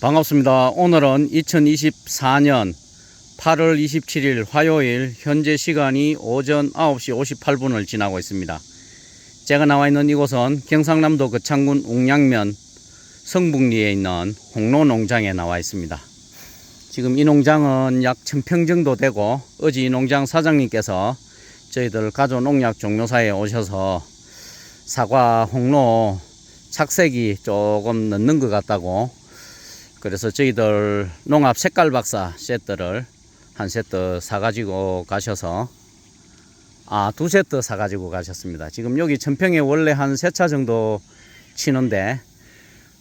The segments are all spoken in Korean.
반갑습니다. 오늘은 2024년 8월 27일 화요일 현재 시간이 오전 9시 58분을 지나고 있습니다. 제가 나와 있는 이곳은 경상남도 거창군 옥량면 성북리에 있는 홍로 농장에 나와 있습니다. 지금 이 농장은 약 1000평 정도 되고 어제 이 농장 사장님께서 저희들 가전 농약 종료사에 오셔서 사과, 홍로, 착색이 조금 늦는 것 같다고 그래서 저희들 농압 색깔 박사 세트를 한 세트 사가지고 가셔서 아 두 세트 사가지고 가셨습니다. 지금 여기 천평에 원래 한 세 차 정도 치는데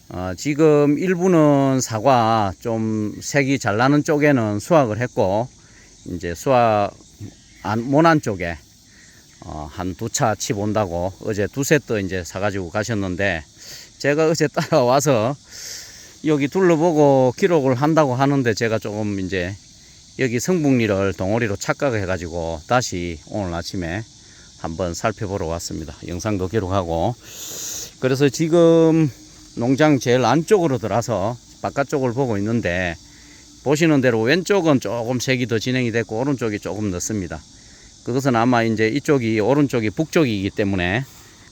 어, 지금 일부는 사과 좀 색이 잘 나는 쪽에는 수확을 했고 이제 수확 안, 못한 쪽에 어, 한 두 차 치본다고 어제 두 세트 이제 사가지고 가셨는데 제가 어제 따라와서 여기 둘러보고 기록을 한다고 하는데 제가 조금 이제 여기 성북리를 동호리로 착각을 해가지고 다시 오늘 아침에 한번 살펴보러 왔습니다. 영상도 기록하고 그래서 지금 농장 제일 안쪽으로 들어서 바깥쪽을 보고 있는데 보시는 대로 왼쪽은 조금 색이 더 진행이 됐고 오른쪽이 조금 늦습니다. 그것은 아마 이제 이쪽이 오른쪽이 북쪽이기 때문에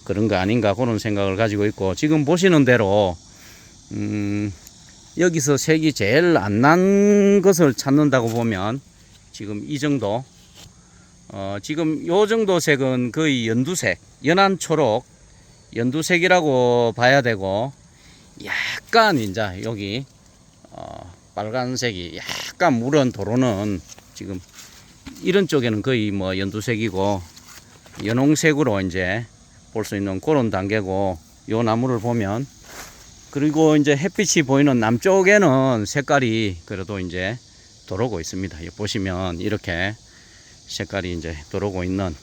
그런 거 아닌가 그런 생각을 가지고 있고 지금 보시는 대로 음, 여기서 색이 제일 안 난 것을 찾는다고 보면 지금 이 정도. 어, 지금 요 정도 색은 거의 연두색 연한 초록 연두색이라고 봐야 되고 약간 이제 여기 어, 빨간색이 약간 물은 도로는 지금 이런 쪽에는 거의 뭐 연두색이고 연홍색으로 이제 볼 수 있는 그런 단계고 요 나무를 보면 그리고 이제 햇빛이 보이는 남쪽에는 색깔이 그래도 이제 들어오고 있습니다. 보시면 이렇게 색깔이 이제 들어오고 있는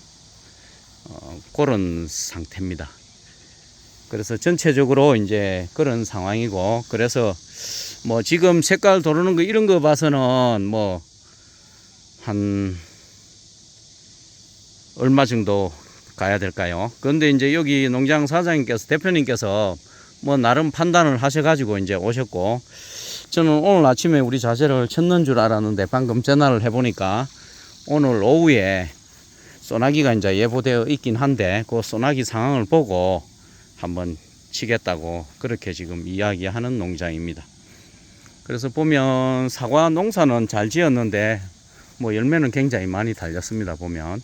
어, 그런 상태입니다. 그래서 전체적으로 이제 그런 상황이고 그래서 뭐 지금 색깔 도르는 거 이런 거 봐서는 뭐 한 얼마 정도 가야 될까요? 그런데 이제 여기 농장 사장님께서 대표님께서 뭐 나름 판단을 하셔가지고 이제 오셨고 저는 오늘 아침에 우리 자재를 쳤는 줄 알았는데 방금 전화를 해보니까 오늘 오후에 소나기가 이제 예보되어 있긴 한데 그 소나기 상황을 보고 한번 치겠다고 그렇게 지금 이야기하는 농장입니다. 그래서 보면 사과 농사는 잘 지었는데 뭐 열매는 굉장히 많이 달렸습니다 보면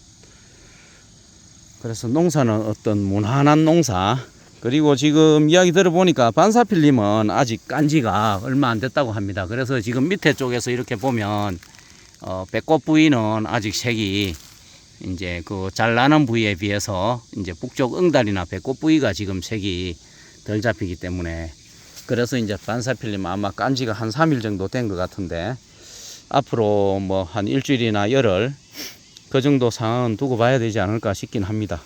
그래서 농사는 어떤 무난한 농사 그리고 지금 이야기 들어보니까 반사필님은 아직 깐지가 얼마 안 됐다고 합니다. 그래서 지금 밑에 쪽에서 이렇게 보면 어, 배꼽 부위는 아직 색이 이제 그 잘 나는 부위에 비해서 이제 북쪽 응달이나 배꼽 부위가 지금 색이 덜 잡히기 때문에 그래서 이제 반사필님 아마 깐지가 한 3일 정도 된 것 같은데 앞으로 뭐 한 일주일이나 열흘 그 정도 상황은 두고 봐야 되지 않을까 싶긴 합니다.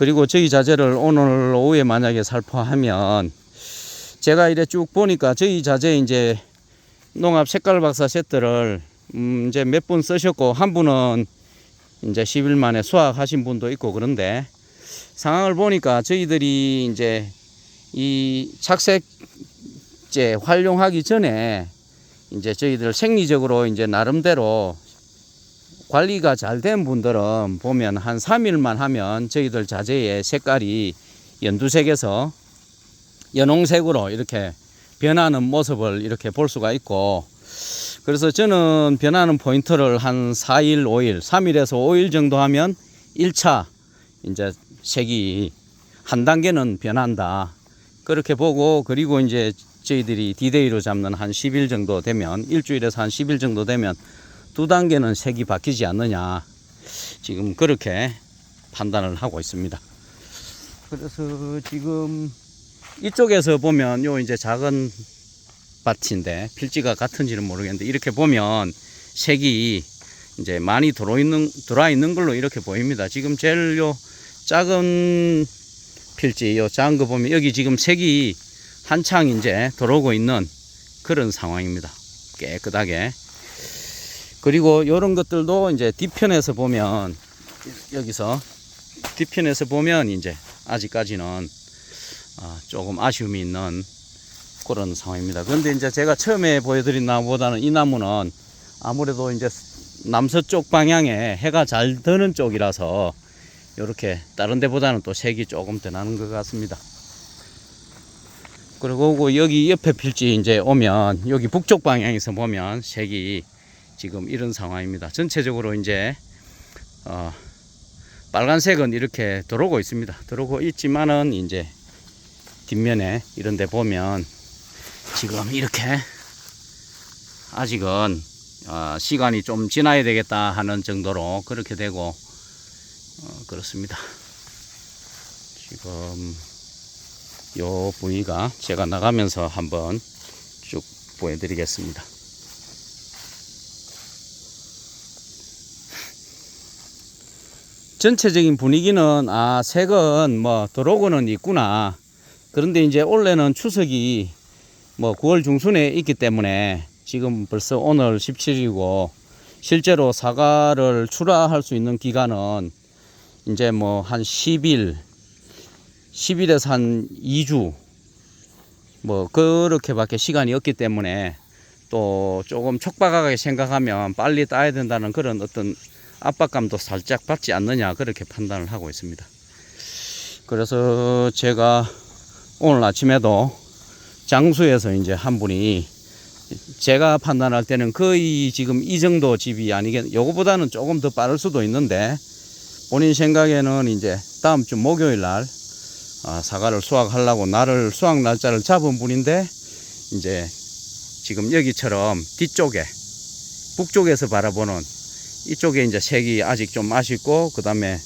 그리고 저희 자재를 오늘 오후에 만약에 살포하면 제가 이래 쭉 보니까 저희 자재 이제 농압 색깔 박사 세트를 음 이제 몇 분 쓰셨고 한 분은 이제 10일 만에 수확하신 분도 있고 그런데 상황을 보니까 저희들이 이제 이 착색제 활용하기 전에 이제 저희들 생리적으로 이제 나름대로 관리가 잘 된 분들은 보면 한 3일만 하면 저희들 자재의 색깔이 연두색에서 연홍색으로 이렇게 변하는 모습을 이렇게 볼 수가 있고 그래서 저는 변하는 포인트를 한 4일, 5일, 3일에서 5일 정도 하면 1차 이제 색이 한 단계는 변한다. 그렇게 보고 그리고 이제 저희들이 디데이로 잡는 한 10일 정도 되면 일주일에서 한 10일 정도 되면 두 단계는 색이 바뀌지 않느냐 지금 그렇게 판단을 하고 있습니다. 그래서 지금 이쪽에서 보면 요 이제 작은 밭인데 필지가 같은지는 모르겠는데 이렇게 보면 색이 이제 많이 들어 있는 들어 있는 걸로 이렇게 보입니다. 지금 제일 요 작은 필지 요 작은 거 보면 여기 지금 색이 한창 이제 들어오고 있는 그런 상황입니다. 깨끗하게. 그리고 이런 것들도 이제 뒤편에서 보면 여기서 뒤편에서 보면 이제 아직까지는 어, 조금 아쉬움이 있는 그런 상황입니다. 그런데 이제 제가 처음에 보여드린 나무보다는 이 나무는 아무래도 이제 남서쪽 방향에 해가 잘 드는 쪽이라서 이렇게 다른 데보다는 또 색이 조금 더 나는 것 같습니다. 그리고 그 여기 옆에 필지 이제 오면 여기 북쪽 방향에서 보면 색이 지금 이런 상황입니다. 전체적으로 이제 어 빨간색은 이렇게 들어오고 있습니다. 들어오고 있지만은 이제 뒷면에 이런 데 보면 지금 이렇게 아직은 어, 시간이 좀 지나야 되겠다 하는 정도로 그렇게 되고 어, 그렇습니다. 지금 요 부위가 제가 나가면서 한번 쭉 보여드리겠습니다. 전체적인 분위기는 아 색은 뭐 들어오고는 있구나. 그런데 이제 올해는 추석이 뭐 9월 중순에 있기 때문에 지금 벌써 오늘 17일이고 실제로 사과를 출하할 수 있는 기간은 이제 뭐 한 10일 10일에서 한 2주 뭐 그렇게밖에 시간이 없기 때문에 또 조금 촉박하게 생각하면 빨리 따야 된다는 그런 어떤 압박감도 살짝 받지 않느냐 그렇게 판단을 하고 있습니다. 그래서 제가 오늘 아침에도 장수에서 이제 한 분이 제가 판단할 때는 거의 지금 이 정도 집이 아니겠, 요거보다는 조금 더 빠를 수도 있는데 본인 생각에는 이제 다음 주 목요일 날 아, 사과를 수확하려고 날을 수확 날짜를 잡은 분인데 이제 지금 여기처럼 뒤쪽에 북쪽에서 바라보는 이쪽에 이제 색이 아직 좀 아쉽고 그 다음에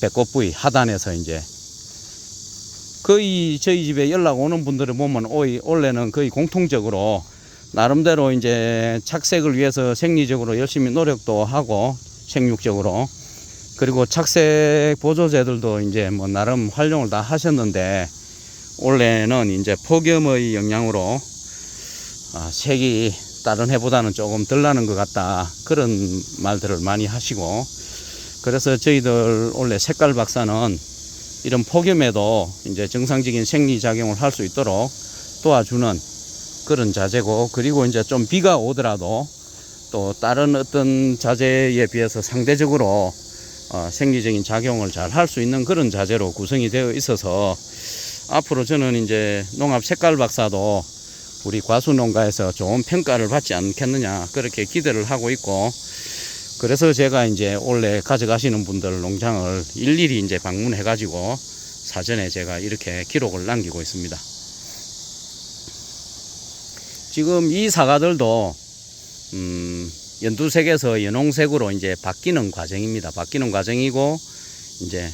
배꼽 부위 하단에서 이제 거의 저희 집에 연락 오는 분들을 보면 오이 원래는 거의 공통적으로 나름대로 이제 착색을 위해서 생리적으로 열심히 노력도 하고 생육적으로. 그리고 착색 보조제들도 이제 뭐 나름 활용을 다 하셨는데 올해는 이제 폭염의 영향으로 아, 색이 다른 해보다는 조금 덜 나는 것 같다. 그런 말들을 많이 하시고. 그래서 저희들 원래 색깔 박사는 이런 폭염에도 이제 정상적인 생리 작용을 할 수 있도록 도와주는 그런 자재고 그리고 이제 좀 비가 오더라도 또 다른 어떤 자재에 비해서 상대적으로 어, 생리적인 작용을 잘 할 수 있는 그런 자재로 구성이 되어 있어서 앞으로 저는 이제 농업 색깔 박사도 우리 과수 농가에서 좋은 평가를 받지 않겠느냐 그렇게 기대를 하고 있고 그래서 제가 이제 원래 가져가시는 분들 농장을 일일이 이제 방문해 가지고 사전에 제가 이렇게 기록을 남기고 있습니다. 지금 이 사과들도 음, 연두색에서 연홍색으로 이제 바뀌는 과정입니다. 바뀌는 과정이고 이제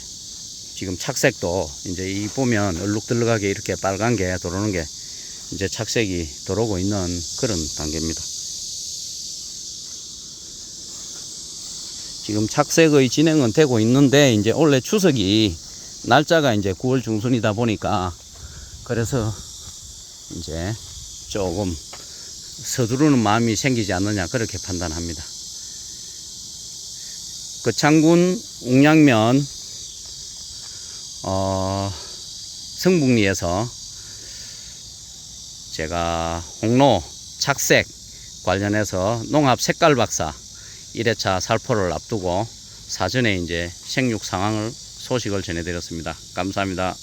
지금 착색도 이제 이 보면 얼룩덜룩하게 이렇게 빨간 게 들어오는 게 이제 착색이 들어오고 있는 그런 단계입니다. 지금 착색의 진행은 되고 있는데 이제 원래 추석이 날짜가 이제 9월 중순이다 보니까 그래서 이제 조금 서두르는 마음이 생기지 않느냐 그렇게 판단합니다. 그 창군 웅양면 어, 성북리에서 제가 홍로 착색 관련해서 농합 색깔 박사 1회차 살포를 앞두고 사전에 이제 생육 상황을 소식을 전해드렸습니다. 감사합니다.